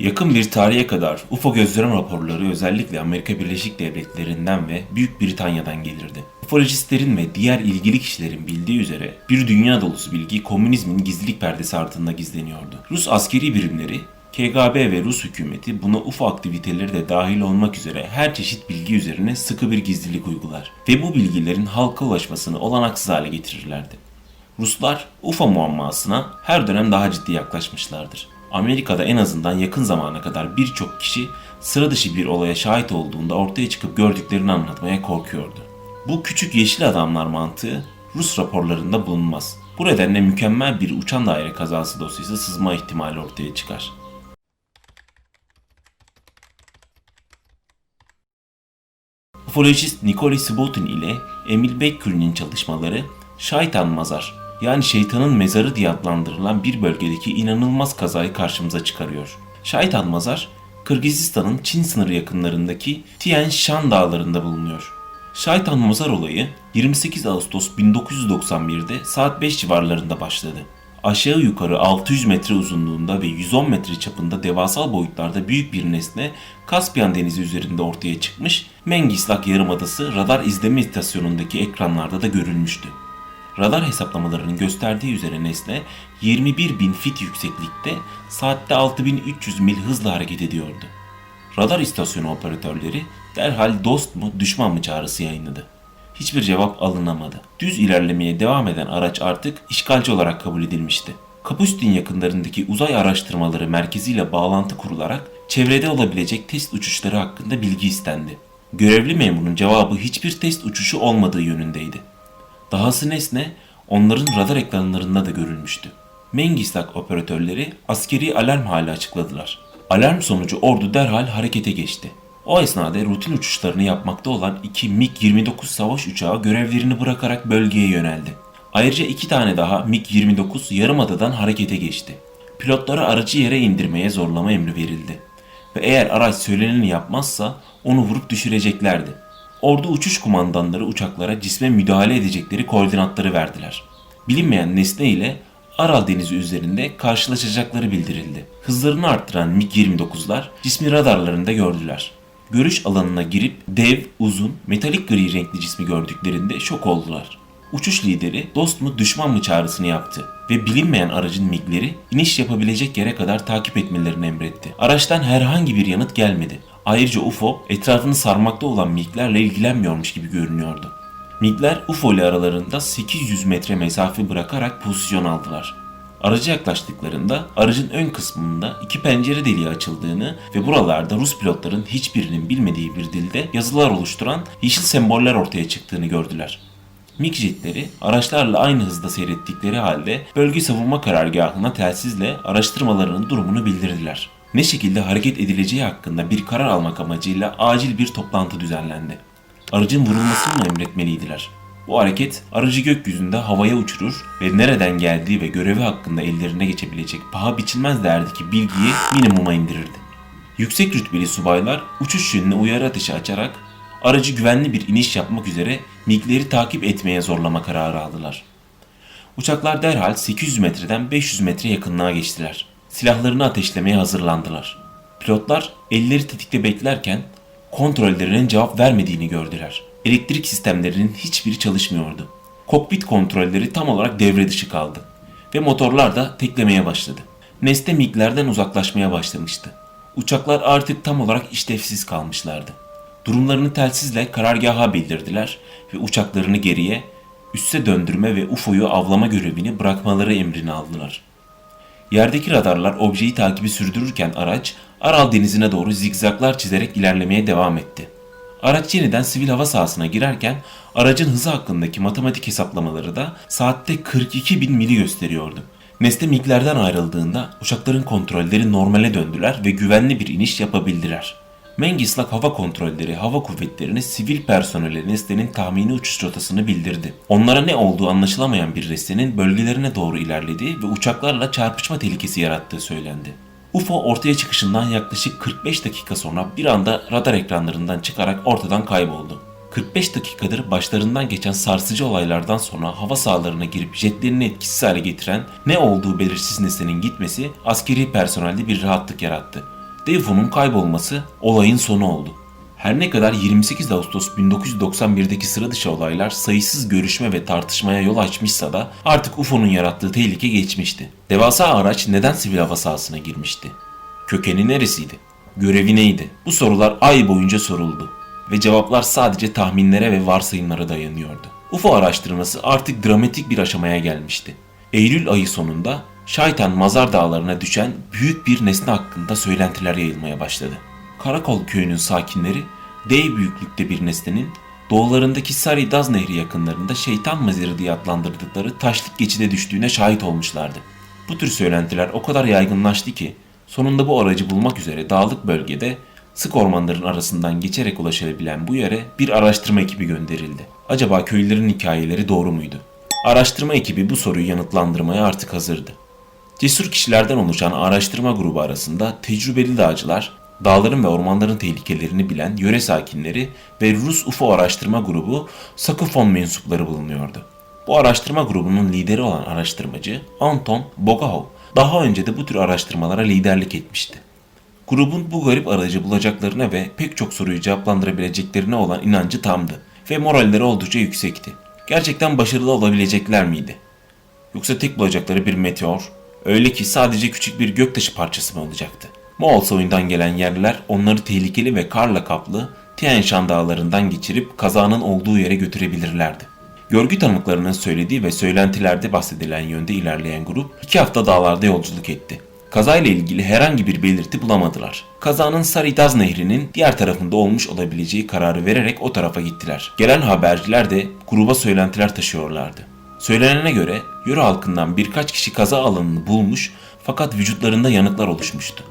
Yakın bir tarihe kadar UFO gözlem raporları özellikle Amerika Birleşik Devletleri'nden ve Büyük Britanya'dan gelirdi. Ufolojistlerin ve diğer ilgili kişilerin bildiği üzere bir dünya dolusu bilgi komünizmin gizlilik perdesi altında gizleniyordu. Rus askeri birimleri KGB ve Rus hükümeti buna UFO aktiviteleri de dahil olmak üzere her çeşit bilgi üzerine sıkı bir gizlilik uygular ve bu bilgilerin halka ulaşmasını olanaksız hale getirirlerdi. Ruslar UFO muammasına her dönem daha ciddi yaklaşmışlardır. Amerika'da en azından yakın zamana kadar birçok kişi sıra dışı bir olaya şahit olduğunda ortaya çıkıp gördüklerini anlatmaya korkuyordu. Bu küçük yeşil adamlar mantığı Rus raporlarında bulunmaz. Bu nedenle mükemmel bir uçan daire kazası dosyası sızma ihtimali ortaya çıkar. Ufolojist Nikolay Subotin ile Emil Beckür'ün çalışmaları Şeytan Mazar yani şeytanın mezarı diye adlandırılan bir bölgedeki inanılmaz kazayı karşımıza çıkarıyor. Şeytan Mazar, Kırgızistan'ın Çin sınırı yakınlarındaki Tien Shan dağlarında bulunuyor. Şeytan Mazar olayı 28 Ağustos 1991'de saat 5 civarlarında başladı. Aşağı yukarı 600 metre uzunluğunda ve 110 metre çapında devasal boyutlarda büyük bir nesne Kaspyan Denizi üzerinde ortaya çıkmış, Mengislak Yarımadası radar izleme istasyonundaki ekranlarda da görülmüştü. Radar hesaplamalarının gösterdiği üzere nesne 21 bin fit yükseklikte saatte 6300 mil hızla hareket ediyordu. Radar istasyonu operatörleri derhal dost mu düşman mı çağrısı yayınladı. Hiçbir cevap alınamadı. Düz ilerlemeye devam eden araç artık işgalci olarak kabul edilmişti. Kapustin yakınlarındaki uzay araştırmaları merkeziyle bağlantı kurularak çevrede olabilecek test uçuşları hakkında bilgi istendi. Görevli memurun cevabı hiçbir test uçuşu olmadığı yönündeydi. Dahası nesne onların radar ekranlarında da görülmüştü. Mengislak operatörleri askeri alarm hali açıkladılar. Alarm sonucu ordu derhal harekete geçti. O esnada rutin uçuşlarını yapmakta olan iki MiG-29 savaş uçağı görevlerini bırakarak bölgeye yöneldi. Ayrıca iki tane daha MiG-29 yarımadadan harekete geçti. Pilotlara aracı yere indirmeye zorlama emri verildi. Ve eğer araç söyleneni yapmazsa onu vurup düşüreceklerdi. Ordu uçuş kumandanları uçaklara cisme müdahale edecekleri koordinatları verdiler. Bilinmeyen nesne ile Aral Denizi üzerinde karşılaşacakları bildirildi. Hızlarını arttıran MiG-29'lar cismi radarlarında gördüler. Görüş alanına girip dev, uzun, metalik gri renkli cismi gördüklerinde şok oldular. Uçuş lideri dost mu düşman mı çağrısını yaptı ve bilinmeyen aracın MiG'leri iniş yapabilecek yere kadar takip etmelerini emretti. Araçtan herhangi bir yanıt gelmedi. Ayrıca UFO etrafını sarmakta olan MiG'lerle ilgilenmiyormuş gibi görünüyordu. MiG'ler UFO ile aralarında 800 metre mesafe bırakarak pozisyon aldılar. Araca yaklaştıklarında aracın ön kısmında iki pencere deliği açıldığını ve buralarda Rus pilotların hiçbirinin bilmediği bir dilde yazılar oluşturan yeşil semboller ortaya çıktığını gördüler. MiG jetleri araçlarla aynı hızda seyrettikleri halde bölge savunma karargahına telsizle araştırmalarının durumunu bildirdiler. Ne şekilde hareket edileceği hakkında bir karar almak amacıyla acil bir toplantı düzenlendi. Aracın vurulmasını mı emretmeliydiler? Bu hareket aracı gökyüzünde havaya uçurur ve nereden geldiği ve görevi hakkında ellerine geçebilecek paha biçilmez değerdeki bilgiyi minimuma indirirdi. Yüksek rütbeli subaylar uçuş yönüne uyarı ateşi açarak aracı güvenli bir iniş yapmak üzere MiG'leri takip etmeye zorlama kararı aldılar. Uçaklar derhal 800 metreden 500 metre yakınlığa geçtiler. Silahlarını ateşlemeye hazırlandılar. Pilotlar elleri tetikte beklerken kontrollerinin cevap vermediğini gördüler. Elektrik sistemlerinin hiçbiri çalışmıyordu. Kokpit kontrolleri tam olarak devre dışı kaldı ve motorlar da teklemeye başladı. Nesne MiG'lerden uzaklaşmaya başlamıştı. Uçaklar artık tam olarak işlevsiz kalmışlardı. Durumlarını telsizle karargaha bildirdiler ve uçaklarını geriye, üste döndürme ve UFO'yu avlama görevini bırakmaları emrini aldılar. Yerdeki radarlar objeyi takibi sürdürürken araç Aral Denizi'ne doğru zigzaglar çizerek ilerlemeye devam etti. Araç yeniden sivil hava sahasına girerken aracın hızı hakkındaki matematik hesaplamaları da saatte 42 bin mili gösteriyordu. Nesne MiG'lerden ayrıldığında uçakların kontrolleri normale döndüler ve güvenli bir iniş yapabildiler. Mengislak Hava Kontrolleri Hava Kuvvetleri'ne sivil personele nesnenin tahmini uçuş rotasını bildirdi. Onlara ne olduğu anlaşılamayan bir nesnenin bölgelerine doğru ilerlediği ve uçaklarla çarpışma tehlikesi yarattığı söylendi. UFO ortaya çıkışından yaklaşık 45 dakika sonra bir anda radar ekranlarından çıkarak ortadan kayboldu. 45 dakikadır başlarından geçen sarsıcı olaylardan sonra hava sahalarına girip jetlerini etkisiz hale getiren ne olduğu belirsiz nesnenin gitmesi askeri personelde bir rahatlık yarattı. Defoe'nun kaybolması olayın sonu oldu. Her ne kadar 28 Ağustos 1991'deki sıra dışı olaylar sayısız görüşme ve tartışmaya yol açmışsa da artık UFO'nun yarattığı tehlike geçmişti. Devasa araç neden sivil hava sahasına girmişti? Kökeni neresiydi? Görevi neydi? Bu sorular ay boyunca soruldu ve cevaplar sadece tahminlere ve varsayımlara dayanıyordu. UFO araştırması artık dramatik bir aşamaya gelmişti. Eylül ayı sonunda Şaytan Mazar Dağları'na düşen büyük bir nesne hakkında söylentiler yayılmaya başladı. Karakol köyünün sakinleri dev büyüklükte bir nesnenin doğularındaki Sari Daz Nehri yakınlarında şeytan mezarı diye adlandırdıkları taşlık geçide düştüğüne şahit olmuşlardı. Bu tür söylentiler o kadar yaygınlaştı ki sonunda bu aracı bulmak üzere dağlık bölgede sık ormanların arasından geçerek ulaşabilen bu yere bir araştırma ekibi gönderildi. Acaba köylülerin hikayeleri doğru muydu? Araştırma ekibi bu soruyu yanıtlandırmaya artık hazırdı. Cesur kişilerden oluşan araştırma grubu arasında tecrübeli dağcılar, dağların ve ormanların tehlikelerini bilen yöre sakinleri ve Rus UFO araştırma grubu Sakofon mensupları bulunuyordu. Bu araştırma grubunun lideri olan araştırmacı Anton Bogahov daha önce de bu tür araştırmalara liderlik etmişti. Grubun bu garip aracı bulacaklarına ve pek çok soruyu cevaplandırabileceklerine olan inancı tamdı ve moralleri oldukça yüksekti. Gerçekten başarılı olabilecekler miydi? Yoksa tek bulacakları bir meteor, öyle ki sadece küçük bir göktaşı parçası mı olacaktı? Moğol soyundan gelen yerliler onları tehlikeli ve karla kaplı Tian Shan dağlarından geçirip kazanın olduğu yere götürebilirlerdi. Görgü tanıklarının söylediği ve söylentilerde bahsedilen yönde ilerleyen grup iki hafta dağlarda yolculuk etti. Kazayla ilgili herhangi bir belirti bulamadılar. Kazanın Saritaz Nehri'nin diğer tarafında olmuş olabileceği kararı vererek o tarafa gittiler. Gelen haberciler de gruba söylentiler taşıyorlardı. Söylenene göre yöre halkından birkaç kişi kaza alanını bulmuş fakat vücutlarında yanıklar oluşmuştu.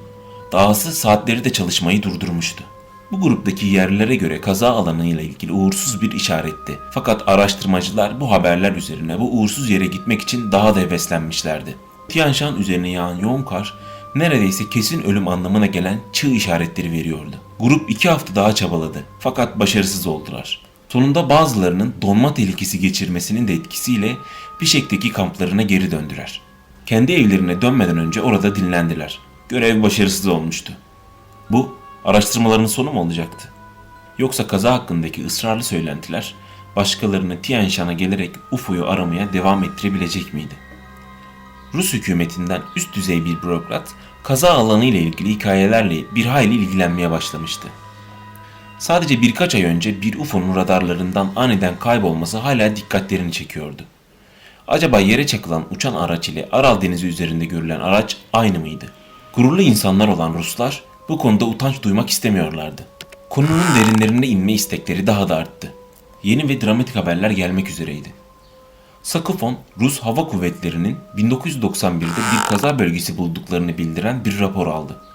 Dahası saatleri de çalışmayı durdurmuştu. Bu gruptaki yerlilere göre kaza alanıyla ilgili uğursuz bir işaretti. Fakat araştırmacılar bu haberler üzerine bu uğursuz yere gitmek için daha da heveslenmişlerdi. Tian Shan üzerine yağan yoğun kar neredeyse kesin ölüm anlamına gelen çığ işaretleri veriyordu. Grup iki hafta daha çabaladı fakat başarısız oldular. Sonunda bazılarının donma tehlikesi geçirmesinin de etkisiyle Bişek'teki kamplarına geri döndüler. Kendi evlerine dönmeden önce orada dinlendiler. Görev başarısız olmuştu. Bu araştırmaların sonu mu olacaktı? Yoksa kaza hakkındaki ısrarlı söylentiler başkalarını Tian Shan'a gelerek UFO'yu aramaya devam ettirebilecek miydi? Rus hükümetinden üst düzey bir bürokrat kaza alanı ile ilgili hikayelerle bir hayli ilgilenmeye başlamıştı. Sadece birkaç ay önce bir UFO'nun radarlarından aniden kaybolması hala dikkatlerini çekiyordu. Acaba yere çakılan uçan araç ile Aral Denizi üzerinde görülen araç aynı mıydı? Gururlu insanlar olan Ruslar bu konuda utanç duymak istemiyorlardı. Konunun derinlerine inme istekleri daha da arttı. Yeni ve dramatik haberler gelmek üzereydi. Sakofon, Rus Hava Kuvvetleri'nin 1991'de bir kaza bölgesi bulduklarını bildiren bir rapor aldı.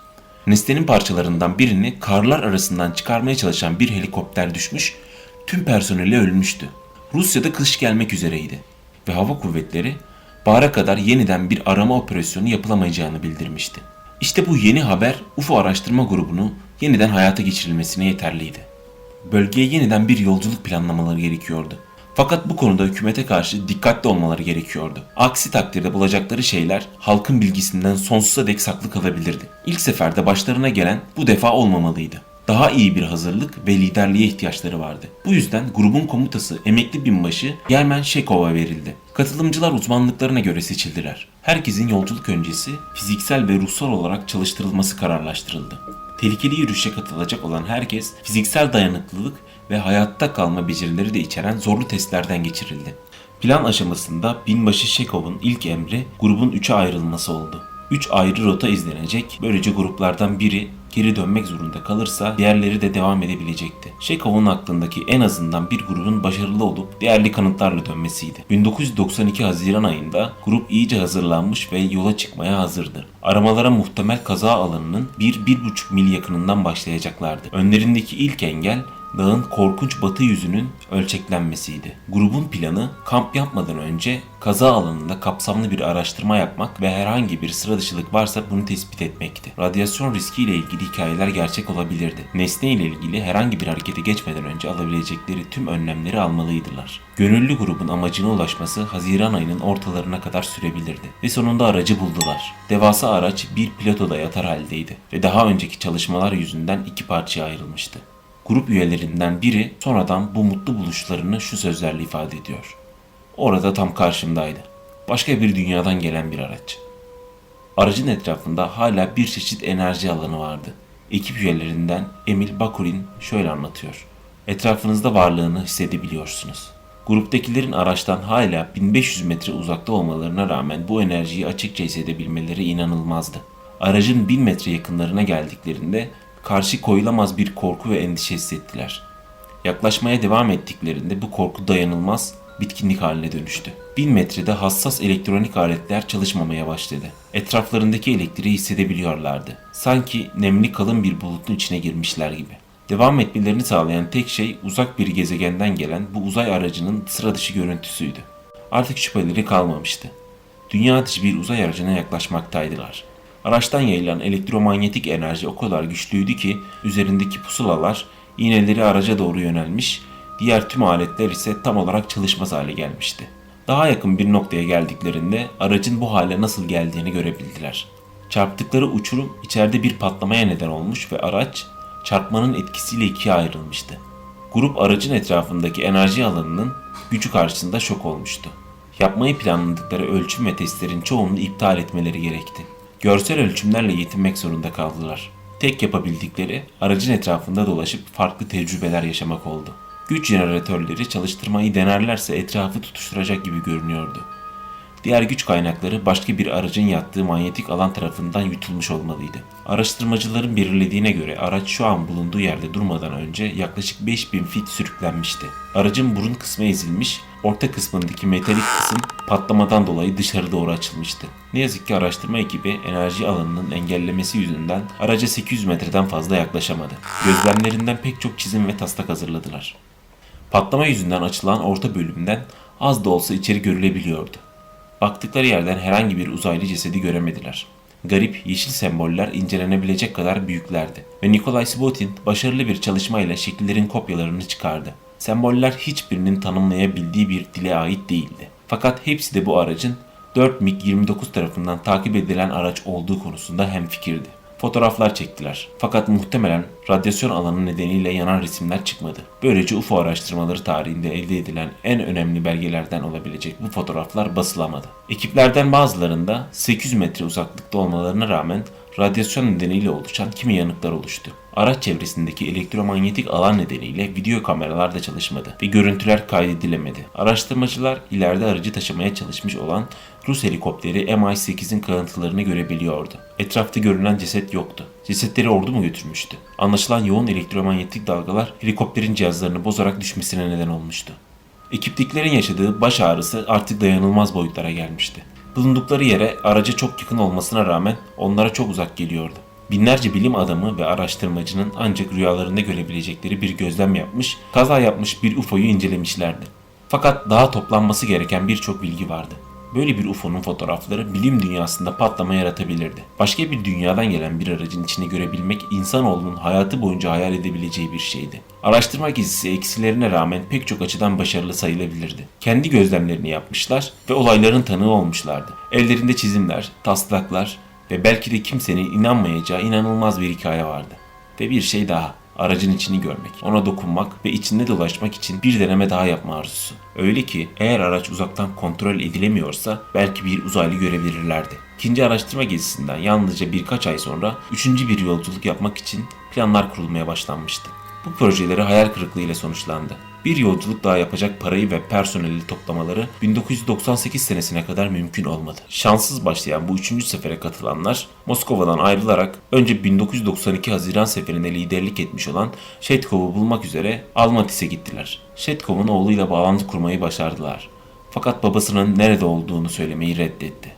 Nesnenin parçalarından birini karlar arasından çıkarmaya çalışan bir helikopter düşmüş, tüm personeli ölmüştü. Rusya'da kış gelmek üzereydi ve hava kuvvetleri bahara kadar yeniden bir arama operasyonu yapılamayacağını bildirmişti. İşte bu yeni haber UFO araştırma grubunu yeniden hayata geçirilmesine yeterliydi. Bölgeye yeniden bir yolculuk planlamaları gerekiyordu. Fakat bu konuda hükümete karşı dikkatli olmaları gerekiyordu. Aksi takdirde bulacakları şeyler halkın bilgisinden sonsuza dek saklı kalabilirdi. İlk seferde başlarına gelen bu defa olmamalıydı. Daha iyi bir hazırlık ve liderliğe ihtiyaçları vardı. Bu yüzden grubun komutası emekli binbaşı Yermen Şekov'a verildi. Katılımcılar uzmanlıklarına göre seçildiler. Herkesin yolculuk öncesi fiziksel ve ruhsal olarak çalıştırılması kararlaştırıldı. Tehlikeli yürüyüşe katılacak olan herkes fiziksel dayanıklılık ve hayatta kalma becerileri de içeren zorlu testlerden geçirildi. Plan aşamasında binbaşı Şekov'un ilk emri grubun üçe ayrılması oldu. Üç ayrı rota izlenecek. Böylece gruplardan biri geri dönmek zorunda kalırsa diğerleri de devam edebilecekti. Şekov'un aklındaki en azından bir grubun başarılı olup değerli kanıtlarla dönmesiydi. 1992 Haziran ayında grup iyice hazırlanmış ve yola çıkmaya hazırdı. Aramalara muhtemel kaza alanının 1-1,5 mil yakınından başlayacaklardı. Önlerindeki ilk engel dağın korkunç batı yüzünün ölçeklenmesiydi. Grubun planı kamp yapmadan önce kaza alanında kapsamlı bir araştırma yapmak ve herhangi bir sıra dışılık varsa bunu tespit etmekti. Radyasyon riski ile ilgili hikayeler gerçek olabilirdi. Nesne ile ilgili herhangi bir harekete geçmeden önce alabilecekleri tüm önlemleri almalıydılar. Gönüllü grubun amacına ulaşması Haziran ayının ortalarına kadar sürebilirdi ve sonunda aracı buldular. Devasa araç bir platoda yatar haldeydi ve daha önceki çalışmalar yüzünden iki parçaya ayrılmıştı. Grup üyelerinden biri sonradan bu mutlu buluşlarını şu sözlerle ifade ediyor. Orada tam karşımdaydı. Başka bir dünyadan gelen bir araç. Aracın etrafında hala bir çeşit enerji alanı vardı. Ekip üyelerinden Emil Bakurin şöyle anlatıyor. Etrafınızda varlığını hissedebiliyorsunuz. Gruptakilerin araçtan hala 1500 metre uzakta olmalarına rağmen bu enerjiyi açıkça hissedebilmeleri inanılmazdı. Aracın 1000 metre yakınlarına geldiklerinde karşı koyulamaz bir korku ve endişe hissettiler. Yaklaşmaya devam ettiklerinde bu korku dayanılmaz bitkinlik haline dönüştü. 1000 metrede hassas elektronik aletler çalışmamaya başladı. Etraflarındaki elektriği hissedebiliyorlardı. Sanki nemli kalın bir bulutun içine girmişler gibi. Devam etmelerini sağlayan tek şey uzak bir gezegenden gelen bu uzay aracının sıra dışı görüntüsüydü. Artık şüpheleri kalmamıştı. Dünya dışı bir uzay aracına yaklaşmaktaydılar. Araçtan yayılan elektromanyetik enerji o kadar güçlüydü ki üzerindeki pusulalar iğneleri araca doğru yönelmiş, diğer tüm aletler ise tam olarak çalışmaz hale gelmişti. Daha yakın bir noktaya geldiklerinde aracın bu hale nasıl geldiğini görebildiler. Çarptıkları uçurum içeride bir patlamaya neden olmuş ve araç çarpmanın etkisiyle ikiye ayrılmıştı. Grup aracın etrafındaki enerji alanının gücü karşısında şok olmuştu. Yapmayı planladıkları ölçüm ve testlerin çoğunu iptal etmeleri gerekti. Görsel ölçümlerle yetinmek zorunda kaldılar. Tek yapabildikleri aracın etrafında dolaşıp farklı tecrübeler yaşamak oldu. Güç jeneratörleri çalıştırmayı denerlerse etrafı tutuşturacak gibi görünüyordu. Diğer güç kaynakları başka bir aracın yattığı manyetik alan tarafından yutulmuş olmalıydı. Araştırmacıların belirlediğine göre araç şu an bulunduğu yerde durmadan önce yaklaşık 5000 fit sürüklenmişti. Aracın burun kısmı ezilmiş, orta kısmındaki metalik kısım patlamadan dolayı dışarı doğru açılmıştı. Ne yazık ki araştırma ekibi enerji alanının engellemesi yüzünden araca 800 metreden fazla yaklaşamadı. Gözlemlerinden pek çok çizim ve taslak hazırladılar. Patlama yüzünden açılan orta bölümden az da olsa içeri görülebiliyordu. Baktıkları yerden herhangi bir uzaylı cesedi göremediler. Garip yeşil semboller incelenebilecek kadar büyüklerdi ve Nikolay Svotin başarılı bir çalışmayla şekillerin kopyalarını çıkardı. Semboller hiçbirinin tanımlayabildiği bir dile ait değildi. Fakat hepsi de bu aracın 4 MiG-29 tarafından takip edilen araç olduğu konusunda hemfikirdi. Fotoğraflar çektiler. Fakat muhtemelen radyasyon alanı nedeniyle yanan resimler çıkmadı. Böylece UFO araştırmaları tarihinde elde edilen en önemli belgelerden olabilecek bu fotoğraflar basılamadı. Ekiplerden bazılarında 800 metre uzaklıkta olmalarına rağmen radyasyon nedeniyle oluşan kimi yanıklar oluştu. Araç çevresindeki elektromanyetik alan nedeniyle video kameralar da çalışmadı ve görüntüler kaydedilemedi. Araştırmacılar ileride aracı taşımaya çalışmış olan Rus helikopteri Mi-8'in kalıntılarını görebiliyordu. Etrafta görünen ceset yoktu. Cesetleri ordu mu götürmüştü? Anlaşılan yoğun elektromanyetik dalgalar helikopterin cihazlarını bozarak düşmesine neden olmuştu. Ekiptiklerin yaşadığı baş ağrısı artık dayanılmaz boyutlara gelmişti. Bulundukları yere araca çok yakın olmasına rağmen onlara çok uzak geliyordu. Binlerce bilim adamı ve araştırmacının ancak rüyalarında görebilecekleri bir gözlem yapmış, kaza yapmış bir UFO'yu incelemişlerdi. Fakat daha toplanması gereken birçok bilgi vardı. Böyle bir UFO'nun fotoğrafları bilim dünyasında patlama yaratabilirdi. Başka bir dünyadan gelen bir aracın içini görebilmek insanoğlunun hayatı boyunca hayal edebileceği bir şeydi. Araştırma gezisi eksilerine rağmen pek çok açıdan başarılı sayılabilirdi. Kendi gözlemlerini yapmışlar ve olayların tanığı olmuşlardı. Ellerinde çizimler, taslaklar ve belki de kimsenin inanmayacağı inanılmaz bir hikaye vardı. Ve bir şey daha aracın içini görmek, ona dokunmak ve içinde dolaşmak için bir deneme daha yapma arzusu. Öyle ki eğer araç uzaktan kontrol edilemiyorsa belki bir uzaylı görebilirlerdi. İkinci araştırma gezisinden yalnızca birkaç ay sonra üçüncü bir yolculuk yapmak için planlar kurulmaya başlanmıştı. Bu projeleri hayal kırıklığıyla sonuçlandı. Bir yolculuk daha yapacak parayı ve personeli toplamaları 1998 senesine kadar mümkün olmadı. Şanssız başlayan bu üçüncü sefere katılanlar Moskova'dan ayrılarak önce 1992 Haziran seferine liderlik etmiş olan Şetkov'u bulmak üzere Almatiz'e gittiler. Şetkov'un oğluyla bağlantı kurmayı başardılar. Fakat babasının nerede olduğunu söylemeyi reddetti.